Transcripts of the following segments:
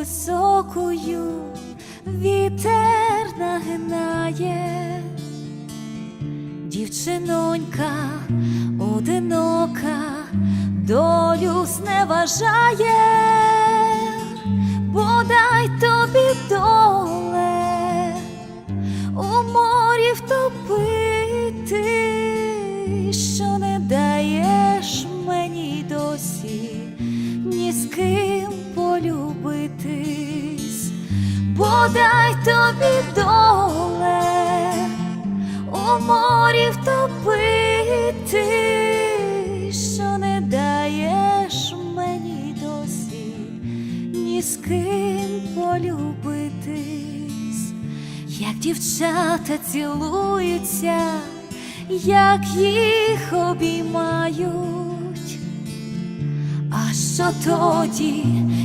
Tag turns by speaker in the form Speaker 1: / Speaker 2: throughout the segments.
Speaker 1: високою вітер нагинає, дівчинонька одинока, долю зневажає, бодай тобі доле у морі втопити, що бодай тобі доле у морі втопити, що не даєш мені досі ні з ким полюбитись, як дівчата цілуються, як їх обіймають. А що тоді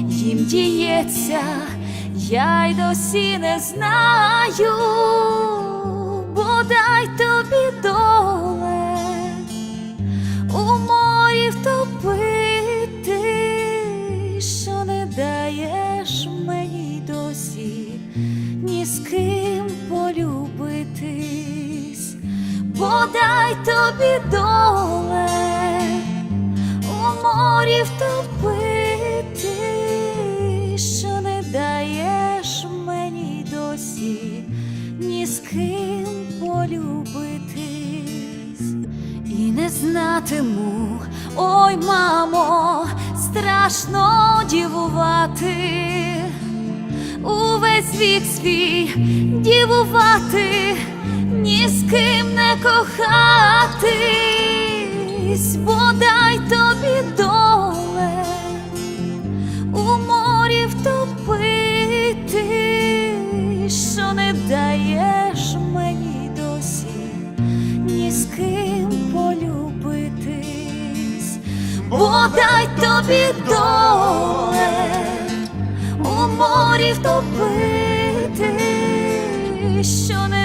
Speaker 1: їм діється, я й досі не знаю, бодай тобі доле у морі втопити, що не даєш мені досі ні з ким полюбитись, бодай тобі доле у морі втопити, полюбитись, і не знатиму, ой, мамо, страшно дівувати. Увесь вік свій дівувати, ні з ким не кохатись, бодай бодай тобі доле у морі втопити, що не